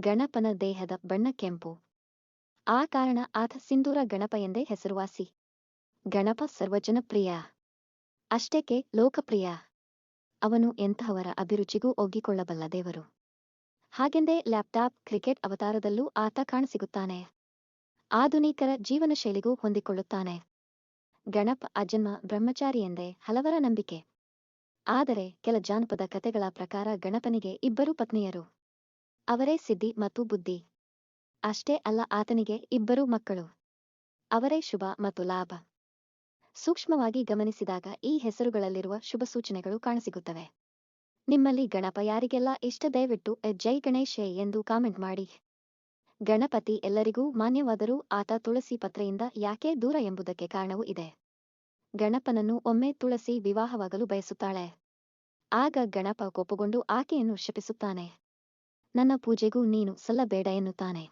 ಗಣಪನ ದೇಹದ ಬಣ್ಣ ಕೆಂಪು. ಆ ಕಾರಣ ಆತ ಸಿಂಧೂರ ಗಣಪ ಎಂದೇ ಹೆಸರುವಾಸಿ. ಗಣಪ ಸರ್ವಜನಪ್ರಿಯ. ಅಷ್ಟೇಕೆ ಲೋಕಪ್ರಿಯ. ಅವನು ಎಂತಹವರ ಅಭಿರುಚಿಗೂ ಒಗ್ಗಿಕೊಳ್ಳಬಲ್ಲ ದೇವರು. ಹಾಗೆಂದೇ ಲ್ಯಾಪ್ಟಾಪ್, ಕ್ರಿಕೆಟ್ ಅವತಾರದಲ್ಲೂ ಆತ ಕಾಣಸಿಗುತ್ತಾನೆ. ಆಧುನಿಕರ ಜೀವನ ಶೈಲಿಗೂ ಹೊಂದಿಕೊಳ್ಳುತ್ತಾನೆ. ಗಣಪ ಅಜನ್ಮ ಬ್ರಹ್ಮಚಾರಿ ಎಂದೇ ಹಲವರ ನಂಬಿಕೆ. ಆದರೆ ಕೆಲ ಜಾನಪದ ಕಥೆಗಳ ಪ್ರಕಾರ ಗಣಪನಿಗೆ ಇಬ್ಬರು ಪತ್ನಿಯರು. ಅವರೇ ಸಿದ್ಧಿ ಮತ್ತು ಬುದ್ಧಿ. ಅಷ್ಟೇ ಅಲ್ಲ ಆತನಿಗೆ ಇಬ್ಬರು ಮಕ್ಕಳು. ಅವರೇ ಶುಭ ಮತ್ತು ಲಾಭ. ಸೂಕ್ಷ್ಮವಾಗಿ ಗಮನಿಸಿದಾಗ ಈ ಹೆಸರುಗಳಲ್ಲಿರುವ ಶುಭ ಸೂಚನೆಗಳು ಕಾಣಸಿಗುತ್ತವೆ. ನಿಮ್ಮಲ್ಲಿ ಗಣಪ ಯಾರಿಗೆಲ್ಲ ಇಷ್ಟ ದಯವಿಟ್ಟು, ಎ, ಜೈ ಗಣೇಶೆ ಎಂದು ಕಾಮೆಂಟ್ ಮಾಡಿ. ಗಣಪತಿ ಎಲ್ಲರಿಗೂ ಮಾನ್ಯವಾದರೂ ಆತ ತುಳಸಿ ಪತ್ರೆಯಿಂದ ಯಾಕೆ ದೂರ ಎಂಬುದಕ್ಕೆ ಕಾರಣವೂ ಇದೆ. ಗಣಪನನ್ನು ಒಮ್ಮೆ ತುಳಸಿ ವಿವಾಹವಾಗಲು ಬಯಸುತ್ತಾಳೆ. ಆಗ ಗಣಪ ಕೋಪಗೊಂಡು ಆಕೆಯನ್ನು ಶಪಿಸುತ್ತಾನೆ. ನನ್ನ ಪೂಜೆಗೂ ನೀನು ಸಲ್ಲಬೇಡ ಎನ್ನುತ್ತಾನೆ.